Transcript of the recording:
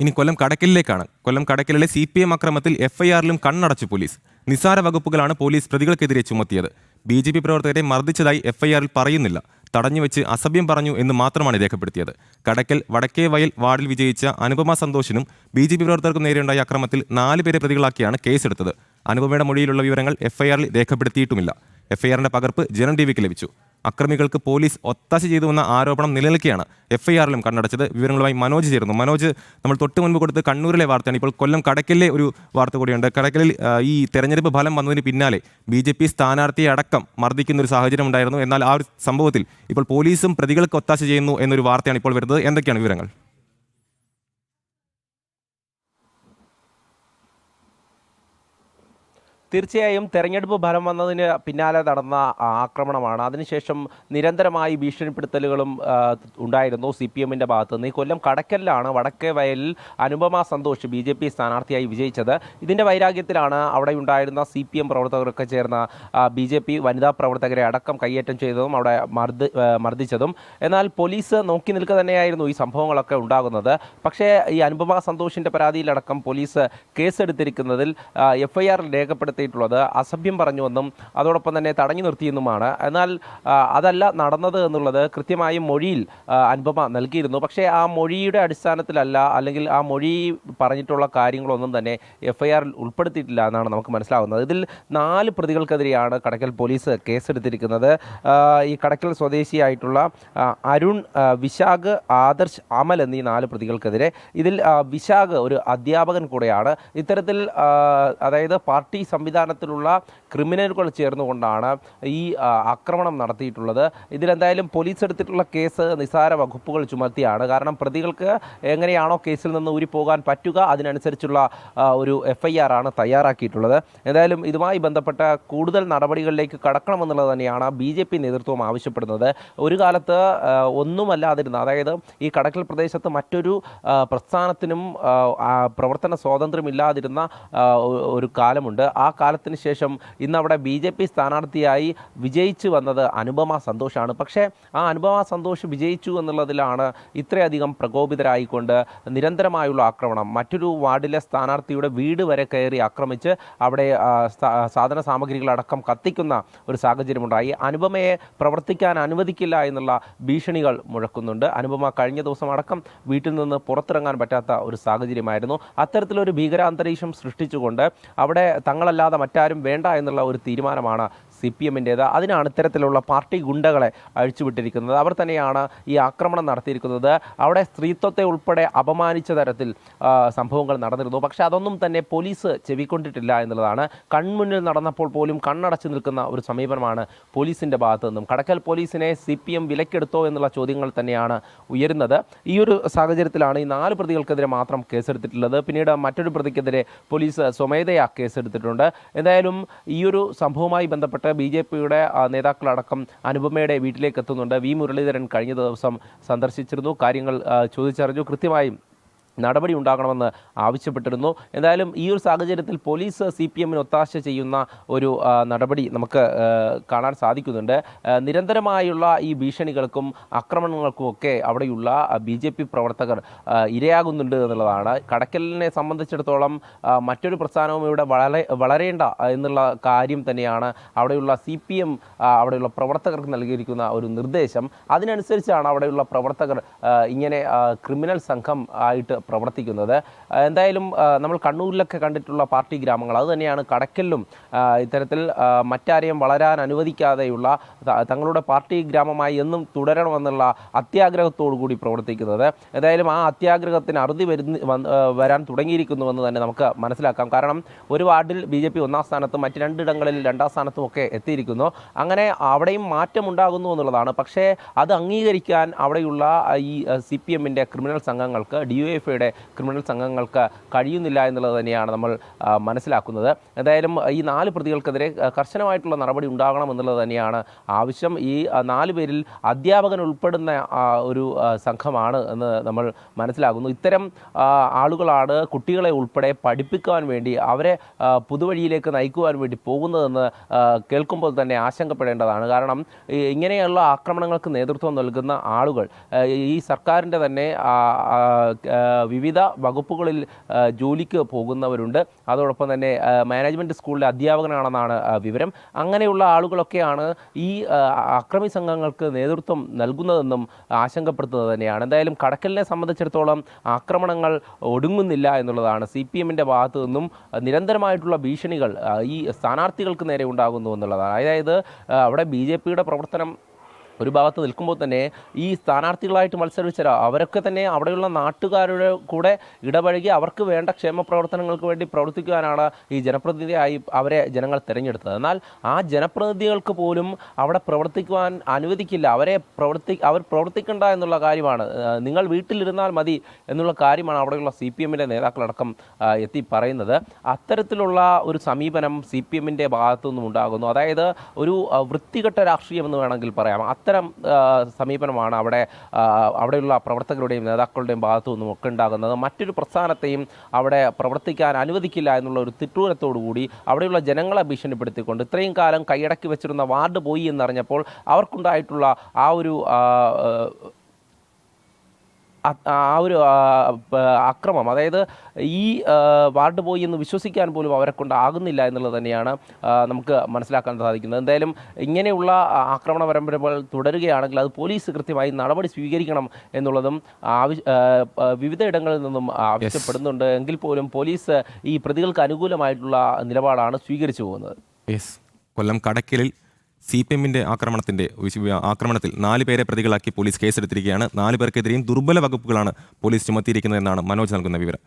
ഇനി കൊല്ലം കടക്കലിലേക്കാണ്. കൊല്ലം കടക്കലിലെ സി പി എം അക്രമത്തിൽ എഫ്ഐആറിലും കണ്ണടച്ചു പോലീസ്. നിസാര വകുപ്പുകളാണ് പോലീസ് പ്രതികൾക്കെതിരെ ചുമത്തിയത്. ബി ജെ പി പ്രവർത്തകരെ മർദ്ദിച്ചതായി എഫ്ഐആറിൽ പറയുന്നില്ല. തടഞ്ഞുവെച്ച് അസഭ്യം പറഞ്ഞു എന്ന് മാത്രമാണ് രേഖപ്പെടുത്തിയത്. കടക്കൽ വടക്കേ വയൽ വാർഡിൽ വിജയിച്ച അനുപമ സന്തോഷിനും ബി ജെ പി പ്രവർത്തകർക്കും നേരെയുണ്ടായ അക്രമത്തിൽ നാല് പേരെ പ്രതികളാക്കിയാണ് കേസെടുത്തത്. അനുപമയുടെ മൊഴിയിലുള്ള വിവരങ്ങൾ എഫ്ഐആറിൽ രേഖപ്പെടുത്തിയിട്ടുമില്ല. എഫ്ഐആറിന്റെ പകർപ്പ് ജനം ടി വിക്ക് ലഭിച്ചു. അക്രമികൾക്ക് പോലീസ് ഒത്താശ ചെയ്തുവെന്ന ആരോപണം നിലനിൽക്കുകയാണ്. എഫ് ഐ ആറിലും കണ്ണടച്ചത് വിവരങ്ങളുമായി മനോജ് ചേരുന്നു. മനോജ് നമ്മൾ തൊട്ട് മുൻപ് കൊടുത്ത് കണ്ണൂരിലെ വാർത്തയാണ്. ഇപ്പോൾ കൊല്ലം കടക്കലിലെ ഒരു വാർത്ത കൂടിയുണ്ട്. കടക്കലിൽ ഈ തെരഞ്ഞെടുപ്പ് ഫലം വന്നതിന് പിന്നാലെ ബി ജെ പി സ്ഥാനാർത്ഥിയെ അടക്കം മർദ്ദിക്കുന്ന ഒരു സാഹചര്യം ഉണ്ടായിരുന്നു. എന്നാൽ ആ ഒരു സംഭവത്തിൽ ഇപ്പോൾ പോലീസും പ്രതികൾക്ക് ഒത്താശ ചെയ്യുന്നു എന്നൊരു വാർത്തയാണ് ഇപ്പോൾ വരുന്നത്. എന്തൊക്കെയാണ് വിവരങ്ങൾ? തീർച്ചയായും തെരഞ്ഞെടുപ്പ് ഫലം വന്നതിന് പിന്നാലെ നടന്ന ആക്രമണമാണ്. അതിനുശേഷം നിരന്തരമായി ഭീഷണിപ്പെടുത്തലുകളും ഉണ്ടായിരുന്നു സി പി എമ്മിന്റെ ഭാഗത്ത് നിന്ന്. ഈ കൊല്ലം കടക്കലിലാണ് വടക്കേ വയലിൽ Anupama Santhosh B J P സ്ഥാനാർത്ഥിയായി വിജയിച്ചത്. ഇതിന്റെ വൈരാഗ്യത്തിലാണ് അവിടെ ഉണ്ടായിരുന്ന സി പി എം പ്രവർത്തകരൊക്കെ ചേർന്ന ബി ജെ പി വനിതാ പ്രവർത്തകരെ അടക്കം കയ്യേറ്റം ചെയ്തതും അവിടെ മർദ്ദ മർദ്ദിച്ചതും. എന്നാൽ പോലീസ് നോക്കി നിൽക്കുക തന്നെയായിരുന്നു ഈ സംഭവങ്ങളൊക്കെ ഉണ്ടാകുന്നത്. പക്ഷേ ഈ അനുപമ സന്തോഷിന്റെ പരാതിയിലടക്കം പോലീസ് കേസെടുത്തിരിക്കുന്നതിൽ എഫ് ഐ ആറിൽ രേഖപ്പെടുത്തിയിട്ടുള്ളത് അസഭ്യം പറഞ്ഞുവെന്നും അതോടൊപ്പം തന്നെ തടഞ്ഞു നിർത്തിയെന്നുമാണ്. എന്നാൽ അതല്ല നടന്നത് എന്നുള്ളത് കൃത്യമായും മൊഴിയിൽ അനുപമ നൽകിയിരുന്നു. പക്ഷേ ആ മൊഴിയുടെ അടിസ്ഥാനത്തിലല്ല അല്ലെങ്കിൽ ആ മൊഴി പറഞ്ഞിട്ടുള്ള കാര്യങ്ങളൊന്നും തന്നെ എഫ് ഐ ആറിൽ ഉൾപ്പെടുത്തിയിട്ടില്ല എന്നാണ് നമുക്ക് മനസ്സിലാകുന്നത് ഇതിൽ നാല് പ്രതികൾക്കെതിരെയാണ് കടക്കൽ പോലീസ് കേസെടുത്തിരിക്കുന്നത്. ഈ കടക്കൽ സ്വദേശിയായിട്ടുള്ള അരുൺ വിശാഖ് ആദർശ് അമൽ എന്നീ നാല് പ്രതികൾക്കെതിരെ ഇതിൽ വിശാഖ് ഒരു അധ്യാപകൻ കൂടെയാണ്. ഇത്തരത്തിൽ അതായത് പാർട്ടി സംവിധാനത്തിലുള്ള ക്രിമിനലുകൾ ചേർന്നുകൊണ്ടാണ് ഈ ആക്രമണം നടത്തിയിട്ടുള്ളത്. ഇതിലെന്തായാലും പോലീസ് എടുത്തിട്ടുള്ള കേസ് നിസാര വകുപ്പുകൾ ചുമത്തിയാണ്. കാരണം പ്രതികൾക്ക് എങ്ങനെയാണോ കേസിൽ നിന്ന് ഊരിപ്പോകാൻ പറ്റുക അതിനനുസരിച്ചുള്ള ഒരു എഫ് ഐ ആർ ആണ് തയ്യാറാക്കിയിട്ടുള്ളത്. എന്തായാലും ഇതുമായി ബന്ധപ്പെട്ട കൂടുതൽ നടപടികളിലേക്ക് കടക്കണമെന്നുള്ളത് തന്നെയാണ് ബി ജെ പി നേതൃത്വം ആവശ്യപ്പെടുന്നത്. ഒരു കാലത്ത് ഒന്നുമല്ലാതിരുന്ന അതായത് ഈ കടക്കൽ പ്രദേശത്ത് മറ്റൊരു പ്രസ്ഥാനത്തിനും പ്രവർത്തന സ്വാതന്ത്ര്യമില്ലാതിരുന്ന ഒരു കാലമുണ്ട്. ആ കാലത്തിന് ശേഷം ഇന്ന് അവിടെ ബി ജെ പി സ്ഥാനാർത്ഥിയായി വിജയിച്ചു വന്നത് അനുപമ സന്തോഷാണ്. പക്ഷേ ആ അനുപമ സന്തോഷ് വിജയിച്ചു എന്നുള്ളതിലാണ് ഇത്രയധികം പ്രകോപിതരായിക്കൊണ്ട് നിരന്തരമായുള്ള ആക്രമണം. മറ്റൊരു വാർഡിലെ സ്ഥാനാർത്ഥിയുടെ വീട് വരെ കയറി ആക്രമിച്ച് അവിടെ സാധന സാമഗ്രികളടക്കം കത്തിക്കുന്ന ഒരു സാഹചര്യമുണ്ടായി. അനുപമയെ പ്രവർത്തിക്കാൻ അനുവദിക്കില്ല എന്നുള്ള ഭീഷണികൾ മുഴക്കുന്നുണ്ട്. അനുപമ കഴിഞ്ഞ ദിവസം അടക്കം വീട്ടിൽ നിന്ന് പുറത്തിറങ്ങാൻ പറ്റാത്ത ഒരു സാഹചര്യമായിരുന്നു. അത്തരത്തിലൊരു ഭീകരാന്തരീക്ഷം സൃഷ്ടിച്ചുകൊണ്ട് അവിടെ തങ്ങളല്ലാതെ മറ്റാരും വേണ്ട എന്നുള്ള ഒരു തീരുമാനമാണ് സി പി എമ്മിന്റേത് അതിനാണ് ഇത്തരത്തിലുള്ള പാർട്ടി ഗുണ്ടകളെ അഴിച്ചുവിട്ടിരിക്കുന്നത്. അവർ തന്നെയാണ് ഈ ആക്രമണം നടത്തിയിരിക്കുന്നത്. അവിടെ സ്ത്രീത്വത്തെ ഉൾപ്പെടെ അപമാനിച്ച തരത്തിൽ സംഭവങ്ങൾ നടന്നിരുന്നു. പക്ഷേ അതൊന്നും തന്നെ പോലീസ് ചെവിക്കൊണ്ടിട്ടില്ല എന്നുള്ളതാണ്. കൺമുന്നിൽ നടന്നപ്പോൾ പോലും കണ്ണടച്ചു നിൽക്കുന്ന ഒരു സമീപനമാണ് പോലീസിന്റെ ഭാഗത്തു നിന്നും. കടക്കൽ പോലീസിനെ സി പി എം വിലക്കെടുത്തോ എന്നുള്ള ചോദ്യങ്ങൾ തന്നെയാണ് ഉയരുന്നത്. ഈ ഒരു സാഹചര്യത്തിലാണ് ഈ നാല് പ്രതികൾക്കെതിരെ മാത്രം കേസെടുത്തിട്ടുള്ളത്. പിന്നീട് മറ്റൊരു പ്രതിക്കെതിരെ പോലീസ് സ്വമേധയാ കേസെടുത്തിട്ടുണ്ട്. എന്തായാലും ഈ ഒരു സംഭവവുമായി ബന്ധപ്പെട്ട് ബി ജെ പിയുടെ നേതാക്കളടക്കം അനുപമയുടെ വീട്ടിലേക്ക് എത്തുന്നുണ്ട്. വി മുരളീധരൻ കഴിഞ്ഞ ദിവസം സന്ദർശിച്ചിരുന്നു. കാര്യങ്ങൾ ചോദിച്ചറിഞ്ഞു. കൃത്യമായും നടപടി ഉണ്ടാകണമെന്ന് ആവശ്യപ്പെട്ടിരുന്നു. എന്തായാലും ഈ ഒരു സാഹചര്യത്തിൽ പോലീസ് സി പി എമ്മിന് ഒത്താശ ചെയ്യുന്ന ഒരു നടപടി നമുക്ക് കാണാൻ സാധിക്കുന്നുണ്ട്. നിരന്തരമായുള്ള ഈ ഭീഷണികൾക്കും ആക്രമണങ്ങൾക്കും ഒക്കെ അവിടെയുള്ള ബി ജെ പി പ്രവർത്തകർ ഇരയാകുന്നുണ്ട് എന്നുള്ളതാണ്. കടക്കലിനെ സംബന്ധിച്ചിടത്തോളം മറ്റൊരു പ്രസ്ഥാനവും ഇവിടെ വളരെ വളരേണ്ട എന്നുള്ള കാര്യം തന്നെയാണ് അവിടെയുള്ള സി പി എം അവിടെയുള്ള പ്രവർത്തകർക്ക് നൽകിയിരിക്കുന്ന ഒരു നിർദ്ദേശം. അതിനനുസരിച്ചാണ് അവിടെയുള്ള പ്രവർത്തകർ ഇങ്ങനെ ക്രിമിനൽ സംഘം ആയിട്ട് പ്രവർത്തിക്കുന്നത്. എന്തായാലും നമ്മൾ കണ്ണൂരിലൊക്കെ കണ്ടിട്ടുള്ള പാർട്ടി ഗ്രാമങ്ങൾ അതുതന്നെയാണ് കടക്കലിലും ഇത്തരത്തിൽ മറ്റാരെയും വളരാൻ അനുവദിക്കാതെയുള്ള തങ്ങളുടെ പാർട്ടി ഗ്രാമമായി എന്നും തുടരണമെന്നുള്ള അത്യാഗ്രഹത്തോടു കൂടി പ്രവർത്തിക്കുന്നത്. എന്തായാലും ആ അത്യാഗ്രഹത്തിന് അറുതി വരുന്ന വരാൻ തുടങ്ങിയിരിക്കുന്നുവെന്ന് തന്നെ നമുക്ക് മനസ്സിലാക്കാം. കാരണം ഒരു വാർഡിൽ ബി ജെ പി ഒന്നാം സ്ഥാനത്തും മറ്റ് രണ്ടിടങ്ങളിൽ രണ്ടാം സ്ഥാനത്തും ഒക്കെ എത്തിയിരിക്കുന്നു. അങ്ങനെ അവിടെയും മാറ്റമുണ്ടാകുന്നു എന്നുള്ളതാണ്. പക്ഷേ അത് അംഗീകരിക്കാൻ അവിടെയുള്ള ഈ സി പി എമ്മിന്റെ ക്രിമിനൽ സംഘങ്ങൾക്ക് ഡി യു എഫ് ഐയുടെ ക്രിമിനൽ സംഘങ്ങൾക്ക് കഴിയുന്നില്ല എന്നുള്ളത് തന്നെയാണ് നമ്മൾ മനസ്സിലാക്കുന്നത്. എന്തായാലും ഈ നാല് പ്രതികൾക്കെതിരെ കർശനമായിട്ടുള്ള നടപടി ഉണ്ടാകണം എന്നുള്ളത് തന്നെയാണ് ആവശ്യം. ഈ നാല് പേരിൽ അധ്യാപകൻ ഉൾപ്പെടുന്ന ഒരു സംഘമാണ് എന്ന് നമ്മൾ മനസ്സിലാക്കുന്നു. ഇത്തരം ആളുകളാണ് കുട്ടികളെ ഉൾപ്പെടെ പഠിപ്പിക്കുവാൻ വേണ്ടി അവരെ പുതുവഴിയിലേക്ക് നയിക്കുവാൻ വേണ്ടി പോകുന്നതെന്ന് കേൾക്കുമ്പോൾ തന്നെ ആശങ്കപ്പെടേണ്ടതാണ്. കാരണം ഇങ്ങനെയുള്ള ആക്രമണങ്ങൾക്ക് നേതൃത്വം നൽകുന്ന ആളുകൾ ഈ സർക്കാരിന്റെ തന്നെ വിവിധ വകുപ്പുകളിൽ ജോലിക്ക് പോകുന്നവരുണ്ട്. അതോടൊപ്പം തന്നെ മാനേജ്മെന്റ് സ്കൂളിലെ അധ്യാപകനാണെന്നാണ് വിവരം. അങ്ങനെയുള്ള ആളുകളൊക്കെയാണ് ഈ അക്രമി സംഘങ്ങൾക്ക് നേതൃത്വം നൽകുന്നതെന്നും ആശങ്കപ്പെടുത്തുന്നത് തന്നെയാണ്. എന്തായാലും കടക്കലിനെ സംബന്ധിച്ചിടത്തോളം ആക്രമണങ്ങൾ ഒടുങ്ങുന്നില്ല എന്നുള്ളതാണ് സി പി എമ്മിന്റെ ഭാഗത്തു നിന്നും നിരന്തരമായിട്ടുള്ള ഭീഷണികൾ ഈ സ്ഥാനാർത്ഥികൾക്ക് നേരെ ഉണ്ടാകുന്നു എന്നുള്ളതാണ്. അതായത് അവിടെ ബി ജെ പിയുടെ പ്രവർത്തനം ഒരു ഭാഗത്ത് നിൽക്കുമ്പോൾ തന്നെ ഈ സ്ഥാനാർത്ഥികളായിട്ട് മത്സരിച്ച അവരൊക്കെ തന്നെ അവിടെയുള്ള നാട്ടുകാരുടെ കൂടെ ഇടപഴകി അവർക്ക് വേണ്ട ക്ഷേമ പ്രവർത്തനങ്ങൾക്ക് വേണ്ടി പ്രവർത്തിക്കുവാനാണ് ഈ ജനപ്രതിനിധിയായി അവരെ ജനങ്ങൾ തിരഞ്ഞെടുത്തത്. എന്നാൽ ആ ജനപ്രതിനിധികൾക്ക് പോലും അവിടെ പ്രവർത്തിക്കുവാൻ അനുവദിക്കില്ല. അവരെ പ്രവർത്തി അവർ പ്രവർത്തിക്കണ്ട എന്നുള്ള കാര്യമാണ്. നിങ്ങൾ വീട്ടിലിരുന്നാൽ മതി എന്നുള്ള കാര്യമാണ് അവിടെയുള്ള സി പി എമ്മിന്റെ നേതാക്കളടക്കം എത്തി പറയുന്നത്. അത്തരത്തിലുള്ള ഒരു സമീപനം സി പി എമ്മിന്റെ ഭാഗത്തു നിന്നും ഉണ്ടാകുന്നു. അതായത് ഒരു വൃത്തികെട്ട രാഷ്ട്രീയം എന്ന് വേണമെങ്കിൽ പറയാം. അത്തരം ആ, സമീപനമാണ് അവിടെ അവിടെയുള്ള പ്രവർത്തകരുടെയും നേതാക്കളുടെയും ഭാഗത്തു നിന്നും ഒക്കെ ഉണ്ടാകുന്നത്. മറ്റൊരു പ്രസ്ഥാനത്തെയും അവിടെ പ്രവർത്തിക്കാൻ അനുവദിക്കില്ല എന്നുള്ള ഒരു തിട്ടൂരത്തോടുകൂടി അവിടെയുള്ള ജനങ്ങളെ ഭീഷണിപ്പെടുത്തിക്കൊണ്ട് ഇത്രയും കാലം കൈയടക്കി വെച്ചിരുന്ന വാർഡ് പോയി എന്നറിഞ്ഞപ്പോൾ അവർക്കുണ്ടായിട്ടുള്ള ആ ഒരു ആ, ഒരു അക്രമം അതായത് ഈ വാർഡ് ബോയ് എന്ന് വിശ്വസിക്കാൻ പോലും അവരെ കൊണ്ടാകുന്നില്ല എന്നുള്ളത് തന്നെയാണ് നമുക്ക് മനസ്സിലാക്കാൻ സാധിക്കുന്നത്. എന്തായാലും ഇങ്ങനെയുള്ള ആക്രമണ പരമ്പരകൾ തുടരുകയാണെങ്കിൽ അത് പോലീസ് കൃത്യമായി നടപടി സ്വീകരിക്കണം എന്നുള്ളതും ആവശ്യ വിവിധ ഇടങ്ങളിൽ നിന്നും ആവശ്യപ്പെടുന്നുണ്ട്. എങ്കിൽ പോലും പോലീസ് ഈ പ്രതികൾക്ക് അനുകൂലമായിട്ടുള്ള നിലപാടാണ് സ്വീകരിച്ചു പോകുന്നത്. കൊല്ലം കടക്കലിൽ സി പി എമ്മിന്റെ ആക്രമണത്തിന്റെ ആക്രമണത്തിൽ നാല് പേരെ പ്രതികളാക്കി പോലീസ് കേസെടുത്തിരിക്കുകയാണ്. നാല് പേർക്കെതിരെയും ദുർബല വകുപ്പുകളാണ് പോലീസ് ചുമത്തിയിരിക്കുന്നതെന്നാണ് മനോജ് നൽകുന്ന വിവരം.